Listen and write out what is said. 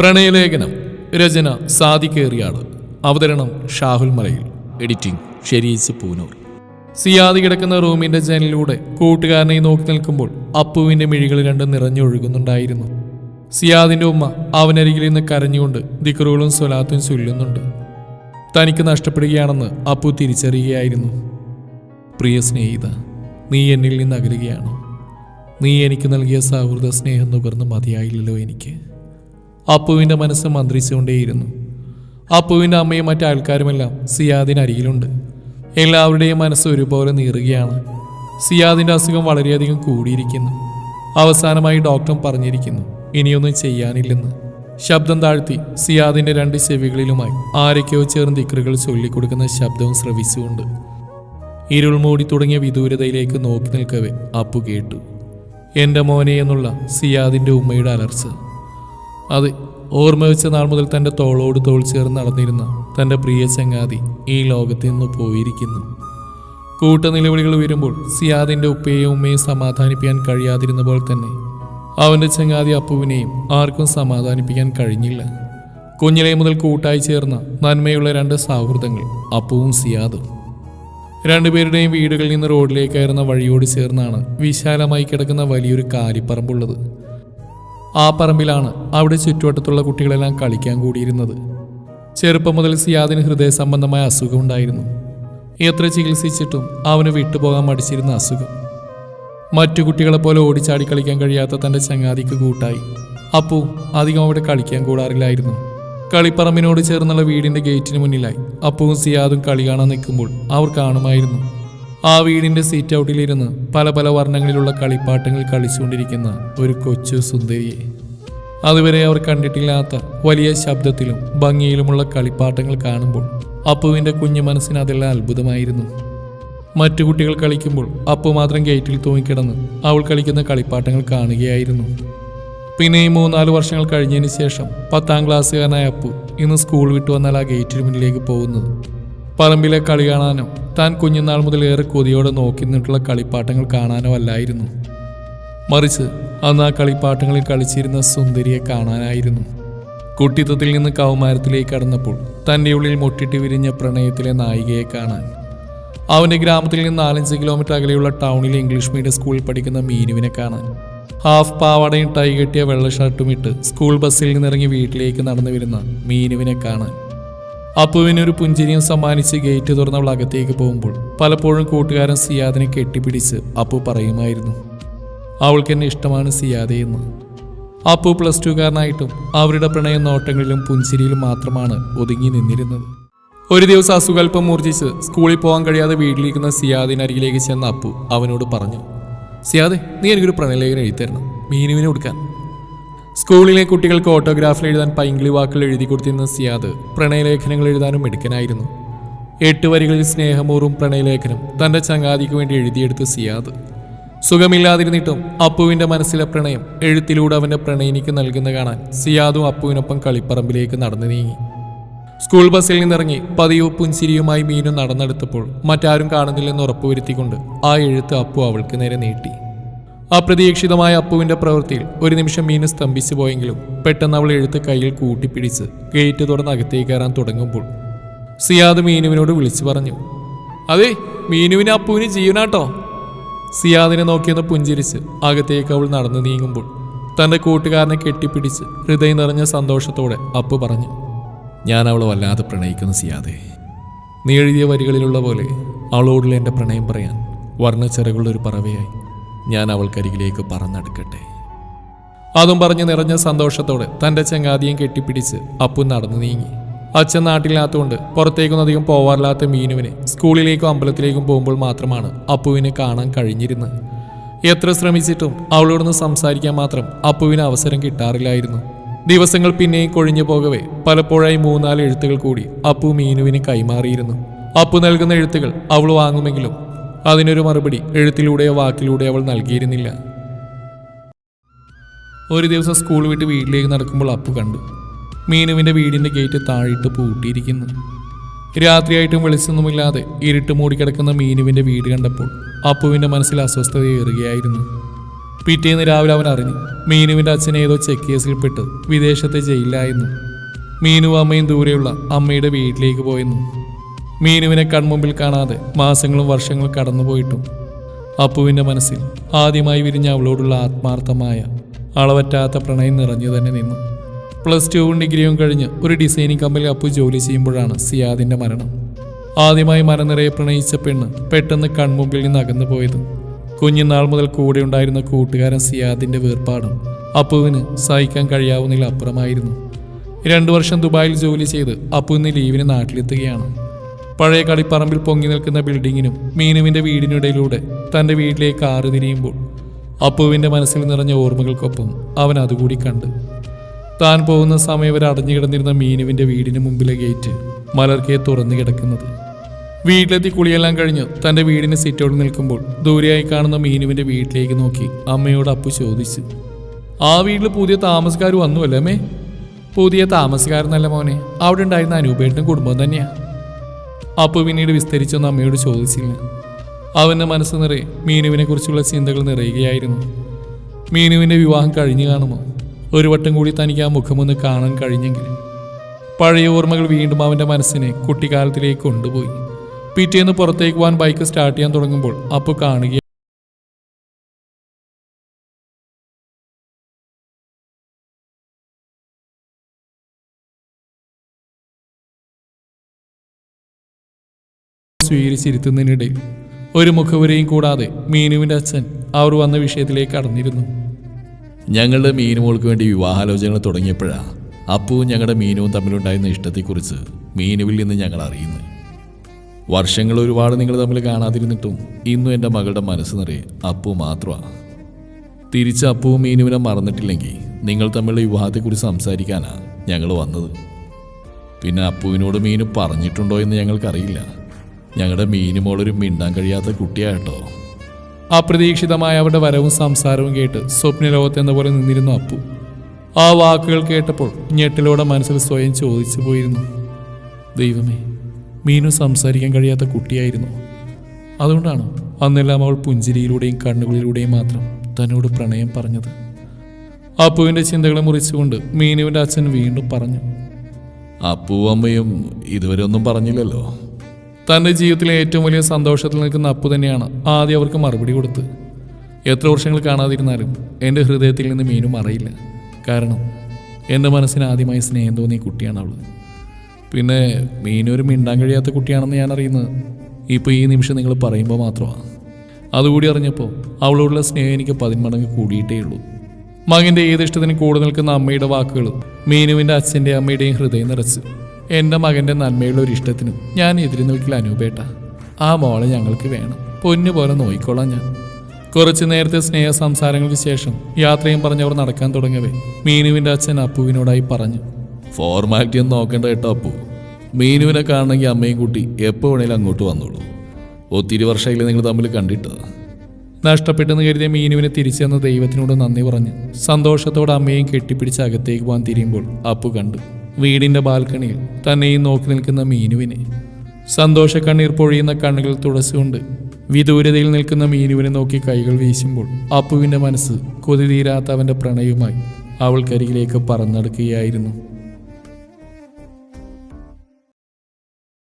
പ്രണയലേഖനം. രചന സാദിക്കേറിയാട് അവതരണം ഷാഹുൽ മലയിൽ. എഡിറ്റിംഗ് ഷെരീസ് പൂനൂർ. സിയാദി കിടക്കുന്ന റൂമിന്റെ ജനലിലൂടെ കൂട്ടുകാരനെ നോക്കി നിൽക്കുമ്പോൾ അപ്പുവിന്റെ മിഴികൾ രണ്ടും നിറഞ്ഞൊഴുകുന്നുണ്ടായിരുന്നു. സിയാദിന്റെ ഉമ്മ അവനരികിൽ നിന്ന് കരഞ്ഞുകൊണ്ട് ദിക്റുകളും സ്വലാത്തും ചൊല്ലുന്നുണ്ട്. തനിക്ക് നഷ്ടപ്പെടുകയാണെന്ന് അപ്പു തിരിച്ചറിയുകയായിരുന്നു. പ്രിയ സ്നേഹിത നീ എന്നിൽ നിന്ന് അകലുകയാണ്. നീ എനിക്ക് നൽകിയ സൗഹൃദ സ്നേഹം നുകർന്ന് മതിയായില്ലല്ലോ എനിക്ക്. അപ്പുവിന്റെ മനസ്സ് മന്ത്രിച്ചുകൊണ്ടേയിരുന്നു. അപ്പുവിന്റെ അമ്മയും മറ്റു ആൾക്കാരുമെല്ലാം സിയാദിന് അരികിലുണ്ട്. എല്ലാവരുടെയും മനസ്സ് ഒരുപോലെ നീറുകയാണ്. സിയാദിന്റെ അസുഖം വളരെയധികം കൂടിയിരിക്കുന്നു. അവസാനമായി ഡോക്ടർ പറഞ്ഞിരിക്കുന്നു ഇനിയൊന്നും ചെയ്യാനില്ലെന്ന്. ശബ്ദം താഴ്ത്തി സിയാദിന്റെ രണ്ട് ചെവികളിലുമായി ആരൊക്കെയോ ചേർന്ന് ദിക്കറുകൾ ചൊല്ലിക്കൊടുക്കുന്ന ശബ്ദവും ശ്രവിച്ചുകൊണ്ട് ഇരുൾ മൂടി തുടങ്ങിയ വിദൂരതയിലേക്ക് നോക്കി നിൽക്കവേ അപ്പു കേട്ടു. എന്റെ മോനെ എന്നുള്ള സിയാദിന്റെ ഉമ്മയുടെ അലർച്ച. അത് ഓർമ്മ വെച്ച നാൾ മുതൽ തന്റെ തോളോട് തോൾ ചേർന്ന് നടന്നിരുന്ന തന്റെ പ്രിയ ചങ്ങാതി ഈ ലോകത്ത് നിന്ന് പോയിരിക്കുന്നു. കൂട്ട നിലവിളികൾ വരുമ്പോൾ സിയാദിന്റെ ഉപ്പയെയും ഉമ്മയും സമാധാനിപ്പിക്കാൻ കഴിയാതിരുന്നപ്പോൾ തന്നെ അവന്റെ ചങ്ങാതി അപ്പുവിനെയും ആർക്കും സമാധാനിപ്പിക്കാൻ കഴിഞ്ഞില്ല. കുഞ്ഞിലെ മുതൽ കൂട്ടായി ചേർന്ന നന്മയുള്ള രണ്ട് സൗഹൃദങ്ങൾ അപ്പുവും സിയാദും. രണ്ടുപേരുടെയും വീടുകളിൽ നിന്ന് റോഡിലേക്കായിരുന്ന വഴിയോട് ചേർന്നാണ് വിശാലമായി കിടക്കുന്ന വലിയൊരു കാലിപ്പറമ്പുള്ളത്. ആ പറമ്പിലാണ് അവിടെ ചുറ്റുവട്ടത്തുള്ള കുട്ടികളെല്ലാം കളിക്കാൻ കൂടിയിരുന്നത്. ചെറുപ്പം മുതൽ സിയാദിന് ഹൃദയ സംബന്ധമായ അസുഖമുണ്ടായിരുന്നു എത്ര ചികിത്സിച്ചിട്ടും അവന് വിട്ടുപോകാൻ മടിച്ചിരുന്ന അസുഖം. മറ്റു കുട്ടികളെ പോലെ ഓടിച്ചാടി കളിക്കാൻ കഴിയാത്ത തന്റെ ചങ്ങാതിക്ക് കൂട്ടായി. അപ്പു അധികം അവിടെ കളിക്കാൻ കൂടാറില്ലായിരുന്നു. കളിപ്പറമ്പിനോട് ചേർന്നുള്ള വീടിന്റെ ഗേറ്റിന് മുന്നിലായി അപ്പുവും സിയാദും കളി കാണാൻ നിൽക്കുമ്പോൾ അവർ കാണുമായിരുന്നു. ആ വീടിന്റെ സീറ്റ് ഔട്ടിലിരുന്ന് പല പല വർണങ്ങളിലുള്ള കളിപ്പാട്ടങ്ങൾ കളിച്ചുകൊണ്ടിരിക്കുന്ന ഒരു കൊച്ചു സുന്ദരിയെ. അതുവരെ അവർ കണ്ടിട്ടില്ലാത്ത വലിയ ശബ്ദത്തിലും ഭംഗിയിലുമുള്ള കളിപ്പാട്ടങ്ങൾ കാണുമ്പോൾ അപ്പുവിന്റെ കുഞ്ഞു മനസ്സിന് അതെല്ലാം അത്ഭുതമായിരുന്നു. മറ്റു കുട്ടികൾ കളിക്കുമ്പോൾ അപ്പു മാത്രം ഗേറ്റിൽ തൂങ്ങിക്കിടന്ന് അവൾ കളിക്കുന്ന കളിപ്പാട്ടങ്ങൾ കാണുകയായിരുന്നു. പിന്നെ ഈ മൂന്നാൽ വർഷങ്ങൾ കഴിഞ്ഞതിന് ശേഷം പത്താം ക്ലാസ്സുകാരനായ അപ്പു ഇന്ന് സ്കൂൾ വിട്ടു വന്നാൽ ആ ഗേറ്റിന് മുന്നിലേക്ക് പോകുന്നത് പറമ്പിലെ കളി കാണാനോ താൻ കുഞ്ഞുനാൾ മുതൽ ഏറെ കൊതിയോടെ നോക്കി നിന്നിട്ടുള്ള കളിപ്പാട്ടങ്ങൾ കാണാനോ അല്ലായിരുന്നു. മറിച്ച് അന്ന് ആ കളിപ്പാട്ടങ്ങളിൽ കളിച്ചിരുന്ന സുന്ദരിയെ കാണാനായിരുന്നു. കുട്ടിത്വത്തിൽ നിന്ന് കൗമാരത്തിലേക്ക് കടന്നപ്പോൾ തന്റെ ഉള്ളിൽ മുട്ടിട്ട് വിരിഞ്ഞ പ്രണയത്തിലെ നായികയെ കാണാൻ. അവന്റെ ഗ്രാമത്തിൽ നിന്ന് നാലഞ്ച് കിലോമീറ്റർ അകലെയുള്ള ടൗണിലെ ഇംഗ്ലീഷ് മീഡിയം സ്കൂളിൽ പഠിക്കുന്ന മീനുവിനെ കാണാൻ. ഹാഫ് പാവാടയും ടൈ കെട്ടിയ വെള്ള ഷർട്ടും ഇട്ട് സ്കൂൾ ബസ്സിൽ നിന്നിറങ്ങി വീട്ടിലേക്ക് നടന്നു വരുന്ന മീനുവിനെ കാണാൻ. അപ്പുവിനൊരു പുഞ്ചിരിയും സമ്മാനിച്ച് ഗേറ്റ് തുറന്നവൾ അകത്തേക്ക് പോകുമ്പോൾ പലപ്പോഴും കൂട്ടുകാരൻ സിയാദിനെ കെട്ടിപ്പിടിച്ച് അപ്പു പറയുമായിരുന്നു. അവൾക്ക് എന്നെ ഇഷ്ടമാണ് സിയാദയെന്ന് അപ്പു പ്ലസ് ടുക്കാരനായിട്ടും അവരുടെ പ്രണയ നോട്ടങ്ങളിലും പുഞ്ചിരിയിലും മാത്രമാണ് ഒതുങ്ങി നിന്നിരുന്നത്. ഒരു ദിവസം അസുഖൽപ്പം മൂർജിച്ച് സ്കൂളിൽ പോകാൻ കഴിയാതെ വീട്ടിലിരിക്കുന്ന സിയാദിനരികിലേക്ക് ചെന്ന അപ്പു അവനോട് പറഞ്ഞു സിയാദെ നീ എനിക്കൊരു പ്രണയലേഖനം തരണം മീനുവിനെ കൊടുക്കാൻ സ്കൂളിലെ കുട്ടികൾക്ക് ഓട്ടോഗ്രാഫിൽ എഴുതാൻ പൈങ്കിളി വാക്കുകൾ എഴുതി കൊടുത്തിരുന്ന സിയാദ് പ്രണയലേഖനങ്ങൾ എഴുതാനും മിടുക്കനായിരുന്നു. എട്ട് വരികളിൽ സ്നേഹമൂറും പ്രണയലേഖനം തന്റെ ചങ്ങാതിക്ക് വേണ്ടി എഴുതിയെടുത്ത് സിയാദ്. സുഖമില്ലാതിരുന്നിട്ടും അപ്പുവിന്റെ മനസ്സിലെ പ്രണയം എഴുത്തിലൂടെ അവന്റെ പ്രണയിനിക്ക് നൽകുന്ന കാണാൻ സിയാദും അപ്പുവിനൊപ്പം കളിപ്പറമ്പിലേക്ക് നടന്നു നീങ്ങി. സ്കൂൾ ബസ്സിൽ നിന്നിറങ്ങി പതിയോ പുൻസിരിയുമായി മീനും നടന്നെടുത്തപ്പോൾ മറ്റാരും കാണുന്നില്ലെന്ന് ഉറപ്പുവരുത്തിക്കൊണ്ട് ആ എഴുത്ത് അപ്പു അവൾക്ക് നേരെ നീട്ടി. അപ്രതീക്ഷിതമായ അപ്പുവിന്റെ പ്രവൃത്തിയിൽ ഒരു നിമിഷം മീനു സ്തംഭിച്ചു പോയെങ്കിലും പെട്ടെന്ന് അവൾ എഴുത്ത് കയ്യിൽ കൂട്ടിപ്പിടിച്ച് ഗേറ്റ് തുറന്ന് അകത്തേക്ക് കയറാൻ തുടങ്ങുമ്പോൾ സിയാദ് മീനുവിനോട് വിളിച്ചു പറഞ്ഞു അതെ മീനുവിന് അപ്പുവിന് ജീവനാട്ടോ. സിയാദിനെ നോക്കിയെന്ന് പുഞ്ചിരിച്ച് അകത്തേക്ക് അവൾ നടന്നു നീങ്ങുമ്പോൾ തന്റെ കൂട്ടുകാരനെ കെട്ടിപ്പിടിച്ച് ഹൃദയം നിറഞ്ഞ സന്തോഷത്തോടെ അപ്പു പറഞ്ഞു ഞാൻ അവളെ വല്ലാതെ പ്രണയിക്കുന്നു സിയാദെ. നീ എഴുതിയ വരികളിലുള്ള പോലെ അവളോടുള്ള എന്റെ പ്രണയം പറയാൻ വർണച്ചിറകളുടെ ഒരു പറവയായി. ഞാൻ അവൾക്കരികിലേക്ക് പറന്നെടുക്കട്ടെ. അതും പറഞ്ഞ് നിറഞ്ഞ സന്തോഷത്തോടെ തന്റെ ചങ്ങാതിയും കെട്ടിപ്പിടിച്ച് അപ്പു നടന്നു നീങ്ങി. അച്ഛൻ നാട്ടിലില്ലാത്തതുകൊണ്ട് പുറത്തേക്കൊന്നും അധികം പോവാറില്ലാത്ത മീനുവിനെ സ്കൂളിലേക്കും അമ്പലത്തിലേക്കും പോകുമ്പോൾ മാത്രമാണ് അപ്പുവിനെ കാണാൻ കഴിഞ്ഞിരുന്നത്. എത്ര ശ്രമിച്ചിട്ടും അവളോടൊന്ന് സംസാരിക്കാൻ മാത്രം അപ്പുവിന് അവസരം കിട്ടാറില്ലായിരുന്നു. ദിവസങ്ങൾ പിന്നെയും കൊഴിഞ്ഞു പോകവേ പലപ്പോഴായി മൂന്നാൽ എഴുത്തുകൾ കൂടി അപ്പു മീനുവിന് കൈമാറിയിരുന്നു. അപ്പു നൽകുന്ന എഴുത്തുകൾ അവൾ വാങ്ങുമെങ്കിലും അതിനൊരു മറുപടി എഴുത്തിലൂടെയോ വാക്കിലൂടെയോ അവൾ നൽകിയിരുന്നില്ല. ഒരു ദിവസം സ്കൂൾ വിട്ട് വീട്ടിലേക്ക് നടക്കുമ്പോൾ അപ്പു കണ്ടു. മീനുവിന്റെ വീടിന്റെ ഗേറ്റ് താഴിട്ട് പൂട്ടിയിരിക്കുന്നു. രാത്രിയായിട്ടും വെളിച്ചൊന്നുമില്ലാതെ ഇരുട്ട് മൂടിക്കിടക്കുന്ന മീനുവിന്റെ വീട് കണ്ടപ്പോൾ അപ്പുവിന്റെ മനസ്സിൽ അസ്വസ്ഥതയേറുകയായിരുന്നു പിറ്റേന്ന് രാവിലെ അവൻ അറിഞ്ഞു മീനുവിന്റെ അച്ഛൻ ഏതോ ചെക്ക് കേസിൽപ്പെട്ട് വിദേശത്തെ ജയിലിലായിരുന്നു. മീനു അമ്മയും ദൂരെയുള്ള അമ്മയുടെ വീട്ടിലേക്ക് പോയെന്നു. മീനുവിനെ കൺമുമ്പിൽ കാണാതെ മാസങ്ങളും വർഷങ്ങളും കടന്നുപോയിട്ടും അപ്പുവിന്റെ മനസ്സിൽ ആദ്യമായി വിരിഞ്ഞ അവളോടുള്ള ആത്മാർത്ഥമായ അളവറ്റാത്ത പ്രണയം നിറഞ്ഞു തന്നെ നിന്നു. പ്ലസ് ടുവും ഡിഗ്രിയും കഴിഞ്ഞ് ഒരു ഡിസൈനിങ് കമ്പനിയിൽ അപ്പു ജോലി ചെയ്യുമ്പോഴാണ് സിയാദിന്റെ മരണം. ആദ്യമായി മരം നിറയെ പ്രണയിച്ച പെണ്ണ് പെട്ടെന്ന് കൺമുമ്പിൽ നിന്ന് അകന്നു പോയത്. കുഞ്ഞുനാൾ മുതൽ കൂടെ ഉണ്ടായിരുന്ന കൂട്ടുകാരൻ സിയാദിന്റെ വേർപാടും അപ്പുവിന് സഹിക്കാൻ കഴിയാവുന്നതിൽ അപ്പുറമായിരുന്നു രണ്ടു വർഷം ദുബായിൽ ജോലി ചെയ്ത് അപ്പു ഇന്ന് ലീവിന് നാട്ടിലെത്തുകയാണ്. പഴയ കളിപ്പറമ്പിൽ പൊങ്ങി നിൽക്കുന്ന ബിൽഡിങ്ങിനും മീനുവിന്റെ വീടിനിടയിലൂടെ തന്റെ വീട്ടിലേക്ക് ആറ് തിരിയുമ്പോൾ അപ്പുവിന്റെ മനസ്സിൽ നിറഞ്ഞ ഓർമ്മകൾക്കൊപ്പം അവൻ അതുകൂടി കണ്ട്. താൻ പോകുന്ന സമയം വരെ അടഞ്ഞു കിടന്നിരുന്ന മീനുവിന്റെ വീടിന് മുമ്പിലെ ഗേറ്റ് മലർക്കെ തുറന്നു കിടക്കുന്നത്. വീട്ടിലെത്തി കുളിയെല്ലാം കഴിഞ്ഞ് തന്റെ വീടിന് സിറ്റോട് നിൽക്കുമ്പോൾ ദൂരെയായി കാണുന്ന മീനുവിന്റെ വീട്ടിലേക്ക് നോക്കി അമ്മയോട് അപ്പു ചോദിച്ചു. ആ വീട്ടിൽ പുതിയ താമസക്കാർ വന്നുവല്ലേ അമ്മേ? പുതിയ താമസക്കാരെന്നല്ല മോനെ. അവിടെ ഉണ്ടായിരുന്ന അനൂപേട്ടനും കുടുംബം തന്നെയാ. അപ്പു പിന്നീട് വിസ്തരിച്ചൊന്നും അമ്മയോട് ചോദിച്ചില്ല. അവന്റെ മനസ്സ് നിറയെ മീനുവിനെ കുറിച്ചുള്ള ചിന്തകൾ നിറയുകയായിരുന്നു. മീനുവിന്റെ വിവാഹം കഴിഞ്ഞു കാണുമോ ഒരു വട്ടം കൂടി തനിക്ക് ആ മുഖമൊന്ന് കാണാൻ കഴിഞ്ഞെങ്കിൽ പഴയ ഓർമ്മകൾ വീണ്ടും അവന്റെ മനസ്സിനെ കുട്ടിക്കാലത്തിലേക്ക് കൊണ്ടുപോയി. പിറ്റേന്ന് പുറത്തേക്ക് പോകാൻ ബൈക്ക് സ്റ്റാർട്ട് ചെയ്യാൻ തുടങ്ങുമ്പോൾ അപ്പു കാണുക സ്വീകരിച്ചിരുത്തുന്നതിനിടയിൽ ഒരു മുഖവരെയും കൂടാതെ മീനുവിന്റെ അച്ഛൻ അവർ വന്ന വിഷയത്തിലേക്ക് കടന്നിരുന്നു. ഞങ്ങളുടെ മീനുമോൾക്ക് വേണ്ടി വിവാഹാലോചനകൾ തുടങ്ങിയപ്പോഴാണ് അപ്പുവും ഞങ്ങളുടെ മീനുവും തമ്മിലുണ്ടായിരുന്ന ഇഷ്ടത്തെക്കുറിച്ച് മീനുവിൽ നിന്ന് ഞങ്ങൾ അറിയുന്നു. വർഷങ്ങൾ ഒരുപാട് നിങ്ങൾ തമ്മിൽ കാണാതിരുന്നിട്ടും ഇന്നും എന്റെ മകളുടെ മനസ്സ് നിറയെ അപ്പു മാത്രമാണ് തിരിച്ച് അപ്പുവും മീനുവിനെ മറന്നിട്ടില്ലെങ്കിൽ നിങ്ങൾ തമ്മിലുള്ള വിവാഹത്തെക്കുറിച്ച് സംസാരിക്കാനാണ് ഞങ്ങൾ വന്നത്. പിന്നെ അപ്പുവിനോട് മീനു പറഞ്ഞിട്ടുണ്ടോ എന്ന് ഞങ്ങൾക്കറിയില്ല. ഞങ്ങളുടെ മീനുമോളൊരു മിണ്ടാൻ കഴിയാത്ത കുട്ടിയാട്ടോ. അപ്രതീക്ഷിതമായ അവരുടെ വരവും സംസാരവും കേട്ട് സ്വപ്നലോകത്ത് എന്ന പോലെ നിന്നിരുന്നു അപ്പു. ആ വാക്കുകൾ കേട്ടപ്പോൾ ഞെട്ടിലൂടെ മനസ്സിൽ സ്വയം ചോദിച്ചു പോയിരുന്നു. ദൈവമേ മീനു സംസാരിക്കാൻ കഴിയാത്ത കുട്ടിയായിരുന്നു. അതുകൊണ്ടാണ് അന്നെല്ലാം അവൾ പുഞ്ചിരിയിലൂടെയും കണ്ണുകളിലൂടെയും മാത്രം തന്നോട് പ്രണയം പറഞ്ഞത്. അപ്പുവിന്റെ ചിന്തകളെ മുറിച്ചുകൊണ്ട് മീനുവിന്റെ അച്ഛൻ വീണ്ടും പറഞ്ഞു. അപ്പുവും അമ്മയും ഇതുവരെ ഒന്നും പറഞ്ഞില്ലല്ലോ. തന്റെ ജീവിതത്തിലെ ഏറ്റവും വലിയ സന്തോഷത്തിൽ നിൽക്കുന്ന അപ്പു തന്നെയാണ് ആദ്യം അവർക്ക് മറുപടി കൊടുത്ത്. എത്ര വർഷങ്ങൾ കാണാതിരുന്നാലും എന്റെ ഹൃദയത്തിൽ നിന്ന് മീനും അറിയില്ല കാരണം എന്റെ മനസ്സിന് ആദ്യമായി സ്നേഹം തോന്നിയ കുട്ടിയാണ് അവൾ. പിന്നെ മീനൊരു മിണ്ടാൻ കഴിയാത്ത കുട്ടിയാണെന്ന് ഞാൻ അറിയുന്നത് ഇപ്പോൾ ഈ നിമിഷം നിങ്ങൾ പറയുമ്പോൾ മാത്രമാണ്. അതുകൂടി അറിഞ്ഞപ്പോൾ അവളോടുള്ള സ്നേഹം എനിക്ക് പതിന്മടങ്ങ് കൂടിയിട്ടേ ഉള്ളൂ. മകന്റെ ഏത് ഇഷ്ടത്തിന് കൂടെ നിൽക്കുന്ന അമ്മയുടെ വാക്കുകൾ മീനുവിന്റെ അച്ഛന്റെ അമ്മയുടെയും ഹൃദയം നിറച്ചു. എന്റെ മകന്റെ നന്മയുള്ള ഒരു ഇഷ്ടത്തിനും ഞാൻ എതിരി നിൽക്കില്ല അനൂപേട്ട. ആ മോളെ ഞങ്ങൾക്ക് വേണം. പൊന്നു പോലെ നോയിക്കോളാം ഞാൻ. കുറച്ച് നേരത്തെ സ്നേഹ സംസാരങ്ങൾക്ക് ശേഷം യാത്രയും പറഞ്ഞവർ നടക്കാൻ തുടങ്ങവേ മീനുവിന്റെ അച്ഛൻ അപ്പുവിനോടായി പറഞ്ഞു. ഫോർമാലിറ്റി ഒന്നും നോക്കേണ്ട കേട്ടോ അപ്പു. മീനുവിനെ കാണണമെങ്കിൽ അമ്മയും കുട്ടി എപ്പോൾ വേണേലും അങ്ങോട്ട് വന്നോളൂ. ഒത്തിരി വർഷമായില്ലേ നിങ്ങൾ തമ്മിൽ കണ്ടിട്ട് നഷ്ടപ്പെട്ടെന്ന് കരുതിയ മീനുവിനെ തിരിച്ചു തന്ന ദൈവത്തിനോട് നന്ദി പറഞ്ഞ് സന്തോഷത്തോടെ അമ്മയും കെട്ടിപ്പിടിച്ച് അകത്തേക്ക് പോകാൻ തിരിയുമ്പോൾ അപ്പു കണ്ടു. വീടിന്റെ ബാൽക്കണിയിൽ തന്നെയും നോക്കി നിൽക്കുന്ന മീനുവിനെ. സന്തോഷ കണ്ണീർ പൊഴിയുന്ന കണ്ണുകൾ തുടച്ചുകൊണ്ട് വിദൂരതയിൽ നിൽക്കുന്ന മീനുവിനെ നോക്കി കൈകൾ വീശുമ്പോൾ അപ്പുവിന്റെ മനസ്സ് കൊതി തീരാത്ത അവന്റെ പ്രണയവുമായി അവൾക്കരികിലേക്ക് പറന്നെടുക്കുകയായിരുന്നു.